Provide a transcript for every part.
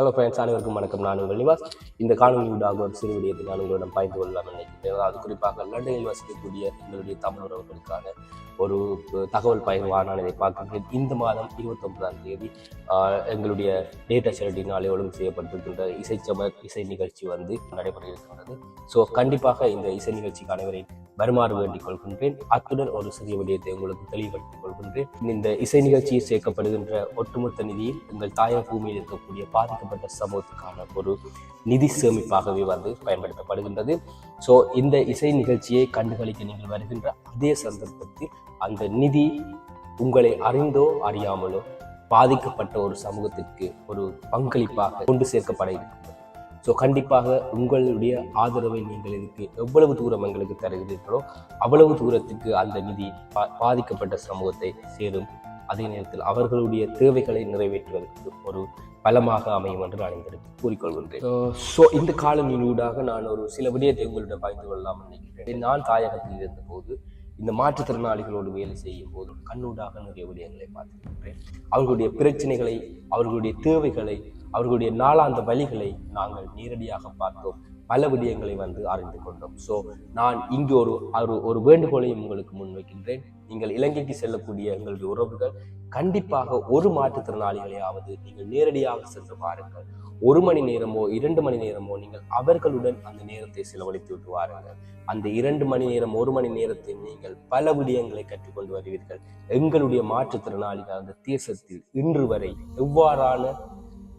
Hello friends அனைவருக்கும் வணக்கம். நான் உங்கள் நிவாஸ். இந்த காணொலியூடாக ஒரு சிறு விடயத்தை நான் உங்களிடம் பாய்ந்து கொள்ளலாம் நினைக்கிறேன். அது குறிப்பாக லண்டனில் வசிக்கக்கூடிய எங்களுடைய தமிழ் உறவுகளுக்கான ஒரு தகவல் பகிர்வாக நான் இதை பார்க்கின்றேன். இந்த மாதம் இருபத்தொன்பதாம் தேதி எங்களுடைய டேட்டா செலட்டினாலே ஒழுங்கு செய்யப்பட்டிருக்கின்ற இசைச்சமர் இசை நிகழ்ச்சி வந்து நடைபெற இருக்கின்றது ஸோ கண்டிப்பாக இந்த இசை நிகழ்ச்சிக்கு அனைவரை வருமாறு வேண்டிக் கொள்கின்றேன். அத்துடன் ஒரு சிறிய விடயத்தை உங்களுக்கு தெளிவுபடுத்திக் கொள்கின்றேன். இந்த இசை நிகழ்ச்சியில் சேர்க்கப்படுகின்ற ஒட்டுமொத்த நிதியில் எங்கள் தாயக பூமியில் இருக்கக்கூடிய பாதிக்கப்பட்ட சமூகத்துக்கான ஒரு நிதி சேமிப்பாகவே வந்து பயன்படுத்தப்படுகின்றது. ஸோ இந்த இசை நிகழ்ச்சியை கண்டுகளிக்க நீங்கள் வருகின்ற அதே சந்தர்ப்பத்தில் அந்த நிதி உங்களை அறிந்தோ அறியாமலோ பாதிக்கப்பட்ட ஒரு சமூகத்திற்கு ஒரு பங்களிப்பாக கொண்டு சேர்க்கப்பட இருக்கிறது ஸோ கண்டிப்பாக உங்களுடைய ஆதரவை நீங்கள் இதுக்கு எவ்வளவு தூரம் எங்களுக்கு தருகிறீர்களோ அவ்வளவு தூரத்துக்கு அந்த நிதி பா- பாதிக்கப்பட்ட சமூகத்தை சேரும் அதே நேரத்தில் அவர்களுடைய தேவைகளை நிறைவேற்றுவதற்கு ஒரு பலமாக அமையும் என்று நான் இந்த கூறிக்கொள்கின்றேன். ஸோ இந்த காலநிலூடாக நான் ஒரு சில விடயத்தை உங்களிடம் பகிர்ந்து கொள்ளலாம் நினைக்கிறேன். நான் தாயகத்தில் இருந்தபோது இந்த மாற்றுத்திறனாளிகளோடு வேலை செய்யும் போது கண்ணூடாக நிறைய விடயங்களை பார்த்திருக்கின்றேன் அவர்களுடைய பிரச்சனைகளை அவர்களுடைய தேவைகளை அவர்களுடைய நாளாந்த வழிகளை நாங்கள் நேரடியாக பார்த்தோம். பல விடயங்களை வந்து அறிந்து கொண்டோம். ஸோ நான் இங்கு ஒரு ஒரு- ஒரு வேண்டுகோளையும் உங்களுக்கு முன்வைக்கின்றேன் நீங்கள் இலங்கைக்கு செல்லக்கூடிய எங்களுடைய உறவுகள் கண்டிப்பாக ஒரு மாற்றுத்திறனாளிகளையாவது நீங்கள் நேரடியாக சென்று பாருங்கள். ஒரு மணி நேரமோ இரண்டு மணி நேரமோ நீங்கள் அவர்களுடன் அந்த நேரத்தை செலவழித்து விட்டு வாருங்கள். அந்த இரண்டு மணி நேரம் ஒரு மணி நேரத்தில் நீங்கள் பல விடயங்களை கற்றுக்கொண்டு வருவீர்கள். எங்களுடைய மாற்றுத்திறனாளிகள் அந்த தேசத்தில் இன்று வரை எவ்வாறான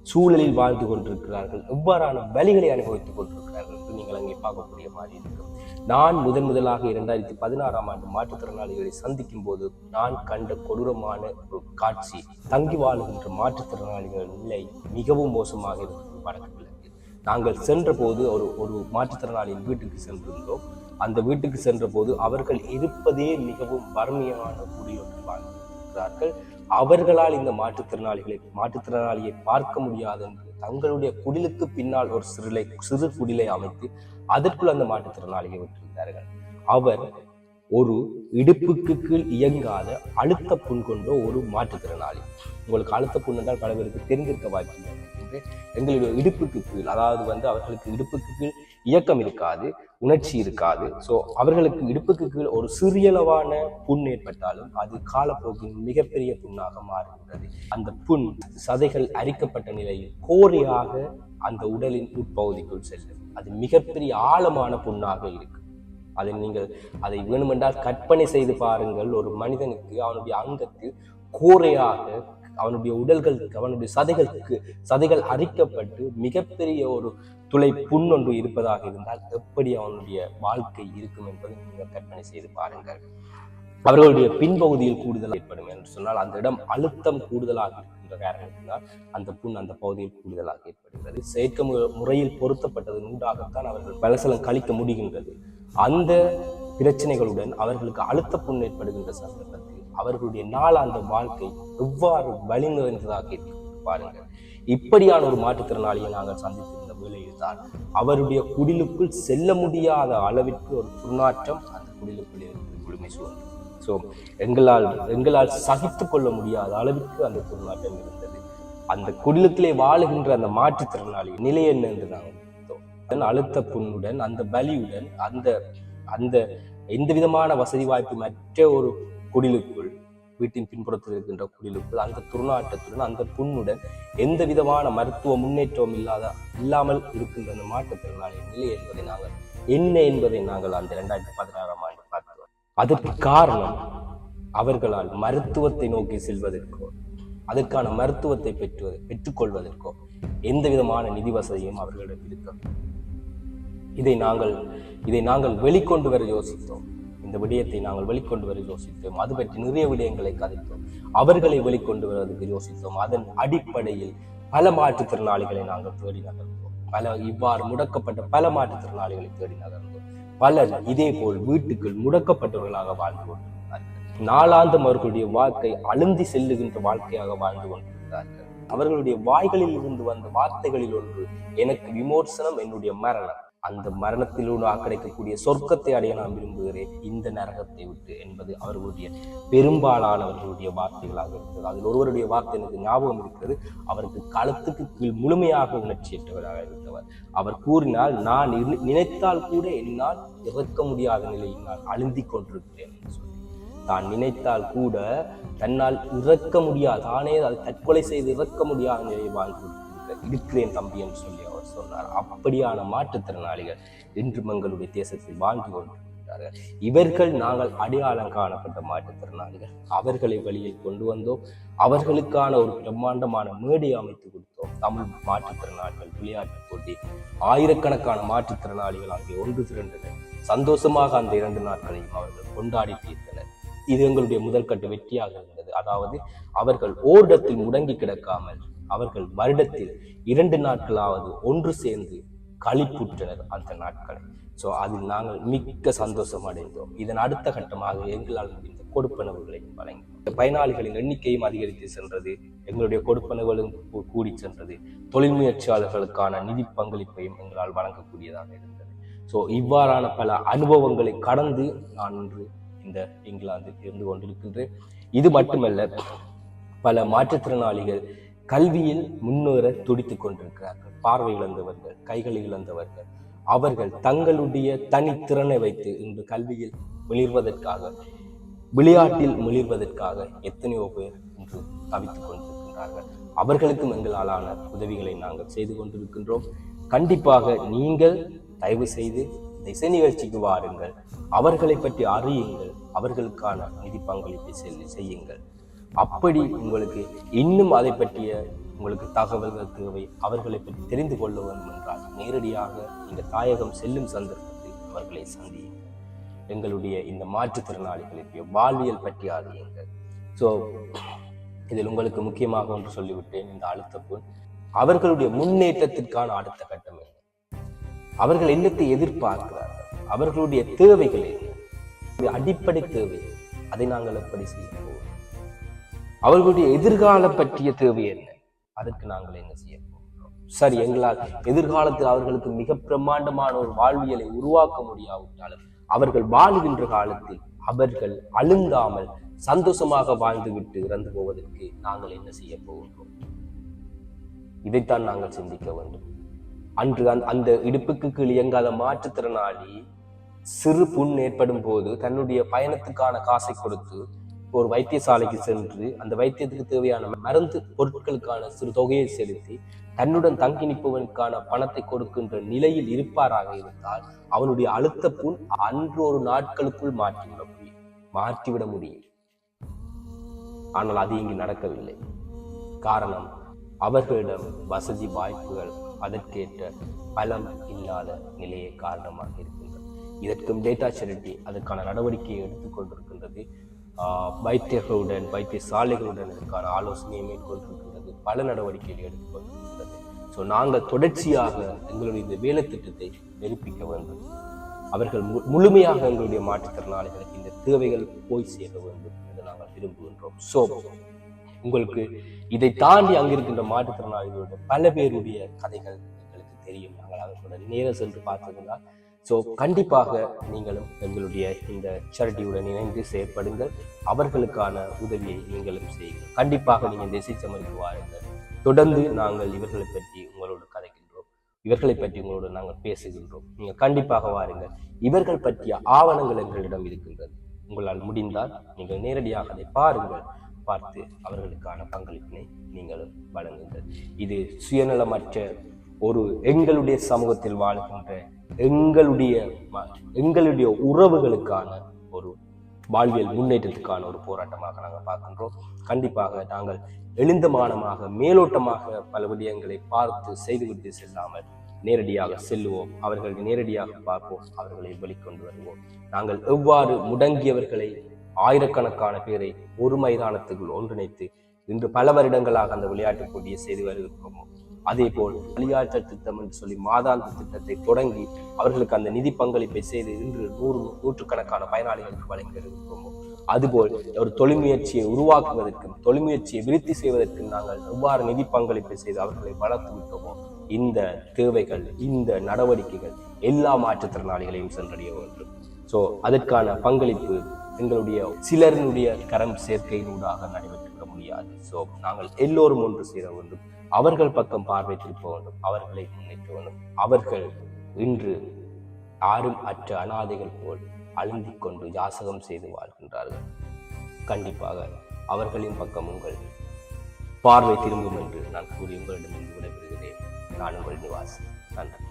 சூழலில் வாழ்ந்து கொண்டிருக்கிறார்கள். எவ்வாறான வழிகளை அனுபவித்துக் கொண்டிருக்கிறார்கள் என்று நீங்கள் அங்கே பார்க்கக்கூடிய மாதிரி இருக்கும் நான் முதன் முதலாக இரண்டாயிரத்தி பதினாறாம் ஆண்டு மாற்றுத்திறனாளிகளை சந்திக்கும் போது நான் கண்ட கொடூரமான ஒரு காட்சி தங்கி வாழுகின்ற மாற்றுத்திறனாளிகள் நிலை மிகவும் மோசமாக இருந்தது வடக்கு நாங்கள் சென்ற போது ஒரு ஒரு மாற்றுத்திறனாளியின் வீட்டுக்கு சென்றிருந்தோம். அந்த வீட்டுக்கு சென்ற போது அவர்கள் இருப்பதே மிகவும் வறுமையான வாழ்ந்து வாழ்ந்திருக்கிறார்கள். அவர்களால் இந்த மாற்றுத்திறனாளிகளை மாற்றுத்திறனாளியை பார்க்க முடியாது என்று தங்களுடைய குடிலுக்கு பின்னால் ஒரு சிறிலை சிறு குடிலை அமைத்து அதற்குள் அந்த மாற்றுத்திறனாளியை விட்டிருந்தார்கள். அவர் ஒரு இடுப்புக்கு கீழ் இயங்காத அழுத்த புண் கொண்ட ஒரு மாற்றுத்திறனாளி. உங்களுக்கு அழுத்த புண் என்றால் பல பேருக்கு தெரிந்திருக்க வாய்ப்பு எங்களுடைய இடுப்புக்கு கீழ் அதாவது வந்து அவர்களுக்கு இடுப்புக்கு கீழ் இயக்கம் இருக்காது உணர்ச்சி இருக்காது. ஸோ அவர்களுக்கு இடுப்புக்கு கீழ் ஒரு சிறியளவான புண் ஏற்பட்டாலும் அது காலப்போக்கில் மிகப்பெரிய புண்ணாக மாறுகின்றது. அந்த புண் சதைகள் அரிக்கப்பட்ட நிலையில் கோரையாக அந்த உடலின் உட்பகுதிக்குள் செல்லும் அது மிகப்பெரிய ஆழமான புண்ணாக இருக்கு. அதை நீங்கள் அதை வேணுமென்றால் கற்பனை செய்து பாருங்கள். ஒரு மனிதனுக்கு அவனுடைய அங்கத்தில் கோரையாக அவனுடைய உடல்களுக்கு அவனுடைய சதைகளுக்கு சதைகள் அரிக்கப்பட்டு மிகப்பெரிய ஒரு துளை புண் ஒன்று இருப்பதாக இருந்தால் எப்படி அவனுடைய வாழ்க்கை இருக்கும் என்பதை நீங்கள் கற்பனை செய்து பாருங்கள். அவர்களுடைய பின்பகுதியில் கூடுதல் ஏற்படும் என்று சொன்னால் அந்த இடம் அழுத்தம் கூடுதலாக இருக்கின்ற காரணத்தினால் அந்த புண் அந்த பகுதியில் கூடுதலாக ஏற்படுகிறது. செயற்கை முறையில் பொருத்தப்பட்டது நூடாகத்தான் அவர்கள் பலசலம் கழிக்க முடிகின்றது. அந்த பிரச்சனைகளுடன் அவர்களுக்கு அழுத்த புண் ஏற்படுகின்ற சந்தர்ப்பத்தில் அவர்களுடைய நாளாந்த வாழ்க்கை எவ்வாறு வழி நிறைந்ததாக இருக்கு பாருங்கள். இப்படியான ஒரு மாற்றுத்திறனாளியை நாங்கள் சந்தித்திருந்த வேளையில் தான் அவருடைய குடிலுக்குள் செல்ல முடியாத அளவிற்கு ஒரு துர்நாற்றம் அந்த குடிலுக்குள் இருந்து குழுமை சூழ்ந்தது ஸோ எங்களால் எங்களால் சகித்து கொள்ள முடியாத அளவிற்கு அந்த துர்நாற்றம் இருந்தது. அந்த குடிலுக்குள்ளே வாழுகின்ற அந்த மாற்றுத்திறனாளி நிலை என்ன என்று நாங்கள் அழுத்த புண்ணுடன் அந்த பலியுடன் அந்த அந்த எந்த விதமான வசதி வாய்ப்பு மற்ற ஒரு குடிலுக்குள் வீட்டின் பின்புறத்தில் இருக்கின்ற குடிலுக்குள் அந்த துர்நாற்றத்துடன் அந்த புண்ணுடன் எந்த விதமான மருத்துவ முன்னேற்றம் இல்லாத இல்லாமல் இருக்கின்ற அந்த மாற்றுத்திறனாளியின் நிலை என்பதை நாங்கள் என்ன என்பதை நாங்கள் அந்த இரண்டாயிரத்தி பதினாறாம் ஆண்டு பார்த்தோம். அதற்கு காரணம் அவர்களால் மருத்துவத்தை நோக்கி செல்வதற்கோ அதற்கான மருத்துவத்தை பெற்று பெற்றுக்கொள்வதற்கோ எந்த விதமான நிதி வசதியும் அவர்களிடம் இருக்கவில்லை. இதை நாங்கள் இதை நாங்கள் வெளிக்கொண்டு வர யோசித்தோம். இந்த விடயத்தை நாங்கள் வெளிக்கொண்டு வர யோசித்தோம். அது பற்றி நிறைய விடயங்களை கதைத்தோம். அவர்களை வெளிக்கொண்டு வருவதற்கு யோசித்தோம். அதன் அடிப்படையில் பல மாற்றுத்திறனாளிகளை நாங்கள் தேடி நகர்ந்தோம். பல இவ்வாறு முடக்கப்பட்ட பல மாற்றுத்திறனாளிகளை தேடி நகர்ந்தோம். பலர் இதே போல் வீட்டுக்குள் முடக்கப்பட்டவர்களாக வாழ்ந்து கொண்டிருந்தார்கள். நாளாந்தம் அவர்களுடைய வாழ்க்கை அழுந்தி செல்லுகின்ற வாழ்க்கையாக வாழ்ந்து கொண்டிருந்தார்கள். அவர்களுடைய வாய்களில் இருந்து வந்த வார்த்தைகளில் ஒன்று எனக்கு விமோசனம் என்னுடைய மரணம். அந்த மரணத்திலோடு ஆக்கடைக்கக்கூடிய சொர்க்கத்தை அடைய நான் விரும்புகிறேன். இந்த நரகத்தை விட்டு என்பது அவர்களுடைய பெரும்பாலானவர்களுடைய வார்த்தைகளாக இருக்கிறது. அதில் ஒருவருடைய வார்த்தை எனக்கு ஞாபகம் இருக்கிறது. அவருக்கு களத்துக்கு கீழ் முழுமையாக உணர்ச்சியற்றவராக இருந்தவர். அவர் கூறினால் நான் நினைத்தால் கூட என்னால் இறக்க முடியாத நிலையில் நான் அழுந்திக் கொண்டிருக்கிறேன் என்று சொல்லி. தான் நினைத்தால் கூட தன்னால் இறக்க முடியாது தானே அதை தற்கொலை செய்து இறக்க முடியாத நிலையை வாழ்ந்து இருக்கிறேன் தம்பி என்று சொல்லி அவர் சொன்னார். அப்படியான மாற்றுத்திறனாளிகள் இன்றும் எங்களுடைய தேசத்தில் வாழ்ந்து கொண்டிருக்கிறார்கள். இவர்கள் நாங்கள் அடையாளம் காணப்பட்ட மாற்றுத்திறனாளிகள். அவர்களை வெளியில் கொண்டு வந்தோம். அவர்களுக்கான ஒரு பிரம்மாண்டமான மேடை அமைத்து கொடுத்தோம். தமிழ் மாற்றுத்திறனாளிகள் விளையாட்டுப் போட்டி. ஆயிரக்கணக்கான மாற்றுத்திறனாளிகள் அங்கே ஒன்று திரண்டனர். சந்தோஷமாக அந்த இரண்டு நாட்களையும் அவர்கள் கொண்டாடி தீர்த்தனர். இது எங்களுடைய முதல் கட்ட வெற்றியாக இருந்தது. அதாவது அவர்கள் ஓரிடத்தில் முடங்கி கிடக்காமல் அவர்கள் வருடத்தில் இரண்டு நாட்களாவது ஒன்று சேர்ந்து களிப்புற்றனர் அந்த நாட்களை. ஸோ அதில் நாங்கள் மிக்க சந்தோஷம் அடைந்தோம். இதன் அடுத்த கட்டமாக எங்களால் முடிந்த கொடுப்பனவுகளை வழங்கி பயனாளிகளின் எண்ணிக்கையும் அதிகரித்து சென்றது எங்களுடைய கொடுப்பனவுகளும் கூடி சென்றது தொழில் முயற்சியாளர்களுக்கான நிதி பங்களிப்பையும் எங்களால் வழங்கக்கூடியதாக இருந்தது. ஸோ இவ்வாறான பல அனுபவங்களை கடந்து நான் இன்று இந்த இங்கிலாந்தில் இருந்து கொண்டிருக்கின்றேன். இது மட்டுமல்ல பல மாற்றுத்திறனாளிகள் கல்வியில் முன்னேற துடித்துக் கொண்டிருக்கிறார்கள். பார்வை இழந்தவர்கள் கைகளை இழந்தவர்கள் அவர்கள் தங்களுடைய தனித்திறனை வைத்து இன்று கல்வியில் மிளிர்வதற்காக விளையாட்டில் மிளிர்வதற்காக எத்தனையோ பேர் இன்று தவித்துக் கொண்டிருக்கின்றார்கள். அவர்களுக்கும் எங்களாலான உதவிகளை நாங்கள் செய்து கொண்டிருக்கின்றோம். கண்டிப்பாக நீங்கள் தயவு செய்து இந்த இசை நிகழ்ச்சிக்கு வாருங்கள். அவர்களை பற்றி அறியுங்கள். அவர்களுக்கான நிதி பங்களிப்பை செய்யுங்கள். அப்படி உங்களுக்கு இன்னும் அதை பற்றிய உங்களுக்கு தகவல்கள் தேவை அவர்களை பற்றி தெரிந்து கொள்ள வேண்டும் என்றால் நேரடியாக இந்த தாயகம் செல்லும் சந்தர்ப்பத்தில் அவர்களை சந்தியுங்கள். எங்களுடைய இந்த மாற்றுத்திறனாளிகளுக்கு வாழ்வியல் பற்றி அறியுங்கள். ஸோ இதில் உங்களுக்கு முக்கியமாக ஒன்று சொல்லிவிட்டேன் இந்த அழுத்தப்பு அவர்களுடைய முன்னேற்றத்திற்கான அடுத்த கட்டம் என்ன? அவர்கள் என்னத்தை எதிர்பார்க்கிறார்கள்? அவர்களுடைய தேவைகள் என்ன? அடிப்படை தேவை அதை நாங்கள் எப்படி செய்ய போகிறோம்? அவர்களுடைய எதிர்காலம் பற்றிய தேவை என்ன? அதற்கு நாங்கள் என்ன செய்ய சரி எங்களால் எதிர்காலத்தில் அவர்களுக்கு மிக பிரம்மாண்டமான ஒரு வாழ்வியலை உருவாக்க முடியாவிட்டாலும் அவர்கள் வாழுகின்ற காலத்தில் அவர்கள் அழுந்தாமல் சந்தோஷமாக வாழ்ந்துவிட்டு இறந்து போவதற்கு நாங்கள் என்ன செய்ய போகின்றோம்? இதைத்தான் நாங்கள் சிந்திக்க வேண்டும். அன்று அந்த- அந்த இடுப்புக்கு கீழ் இயங்காத மாற்றுத்திறனாளி சிறு புண் ஏற்படும் போது தன்னுடைய பயணத்துக்கான காசை கொடுத்து ஒரு வைத்தியசாலைக்கு சென்று அந்த வைத்தியத்துக்கு தேவையான மருந்து பொருட்களுக்கான சிறு தொகையை செலுத்தி தன்னுடன் தங்கி நிற்பவனுக்கான பணத்தை கொடுக்கின்ற நிலையில் இருப்பாராக இருந்தால் அவனுடைய அழுத்த புண் அன்று ஒரு நாட்களுக்குள் மாற்றிவிட முடியும். மாற்றிவிட முடியும். ஆனால் அது இங்கு நடக்கவில்லை. காரணம் அவர்களிடம் வசதி வாய்ப்புகள் அதற்கேற்ற பலம் இல்லாத நிலையை காரணமாக இருக்கின்றது. இதற்கும் டேட்டா செரிட்டி அதற்கான நடவடிக்கையை எடுத்துக்கொண்டிருக்கின்றது வைத்தியர்களுடன் வைத்திய சாலைகளுடன் இதற்கான ஆலோசனையை மேற்கொண்டிருக்கின்றது பல நடவடிக்கைகளை எடுத்துக்கொண்டிருக்கின்றது ஸோ நாங்கள் தொடர்ச்சியாக எங்களுடைய இந்த வேலை திட்டத்தை நிரூபிக்க வேண்டும். அவர்கள் மு- முழுமையாக எங்களுடைய மாற்றுத்திறனாளிகளுக்கு இந்த தேவைகள் போய் சேர வேண்டும் என்று நாங்கள் விரும்புகின்றோம். ஸோ உங்களுக்கு இதை தாண்டி அங்கிருக்கின்ற மாற்றுத்திறனாளிகளுடைய பல பேருடைய கதைகள் எங்களுக்கு தெரியும். நாங்கள் அவர்களுடன் நேரம் சென்று பார்த்ததுனால் ஸோ கண்டிப்பாக நீங்களும் எங்களுடைய இந்த சேரிட்டியுடன் இணைந்து செயற்படுங்கள். அவர்களுக்கான உதவியை நீங்களும் செய்யுங்கள். கண்டிப்பாக நீங்கள் திசை இசைச்சமருக்கு வாருங்கள். தொடர்ந்து நாங்கள் இவர்களை பற்றி உங்களோடு கதைக்கின்றோம். இவர்களை பற்றி உங்களோடு நாங்கள் பேசுகின்றோம். நீங்கள் கண்டிப்பாக வாருங்கள். இவர்கள் பற்றிய ஆவணங்கள் எங்களிடம் இருக்கின்றது. உங்களால் முடிந்தால் நீங்கள் நேரடியாக அதை பாருங்கள். பார்த்து அவர்களுக்கான பங்களிப்பினை நீங்களும் வழங்குங்கள். இது சுயநலமற்ற ஒரு எங்களுடைய சமூகத்தில் வாழ்கின்ற எங்களுடைய எங்களுடைய உறவுகளுக்கான ஒரு வாழ்வியல் முன்னேற்றத்துக்கான ஒரு போராட்டமாக நாங்கள் பார்க்கின்றோம். கண்டிப்பாக நாங்கள் எழுந்தமானமாக மேலோட்டமாக பல விடயங்களை பார்த்து செய்துவிட்டு செல்லாமல் நேரடியாக செல்லுவோம். அவர்களை நேரடியாக பார்ப்போம். அவர்களை வெளிக்கொண்டு வருவோம். நாங்கள் எவ்வாறு முடங்கியவர்களை ஆயிரக்கணக்கான பேரை ஒரு மைதானத்துக்குள் ஒன்றிணைத்து இன்று பல வருடங்களாக அந்த விளையாட்டுப் போட்டியை செய்து வருகிறோமோ அதே போல் வழிகாட்டல் திட்டம் என்று சொல்லி மாதாந்த திட்டத்தை தொடங்கி அவர்களுக்கு அந்த நிதி பங்களிப்பை செய்து இன்று நூறு நூற்றுக்கணக்கான பயனாளிகளுக்கு வழங்கியிருக்கிறோம். அதுபோல் ஒரு தொழில்முயற்சியை உருவாக்குவதற்கும் தொழில்முயற்சியை விருத்தி செய்வதற்கும் நாங்கள் எவ்வாறு நிதி பங்களிப்பை செய்து அவர்களை வளர்த்து விட்டோமோ இந்த தேவைகள் இந்த நடவடிக்கைகள் எல்லா மாற்றுத்திறனாளிகளையும் சென்றடைய வேண்டும். ஸோ அதற்கான பங்களிப்பு எங்களுடைய சிலரினுடைய கரம் சேர்க்கையினூடாக நடைபெற்றுவிட முடியாது. ஸோ நாங்கள் எல்லோரும் ஒன்று சேர வேண்டும். அவர்கள் பக்கம் பார்வை திருப்ப வேண்டும் அவர்களை முன்னிட்டு வேண்டும் அவர்கள் இன்று யாரும் அற்ற அனாதைகள் போல் அழுந்திக் கொண்டு யாசகம் செய்து வாழ்கின்றார்கள். கண்டிப்பாக அவர்களின் பக்கம் உங்கள் பார்வை திரும்பும் என்று நான் கூறி உங்களிடமிருந்து விடைபெறுகிறேன். நான் உங்கள் நிவாஸ் நன்றி.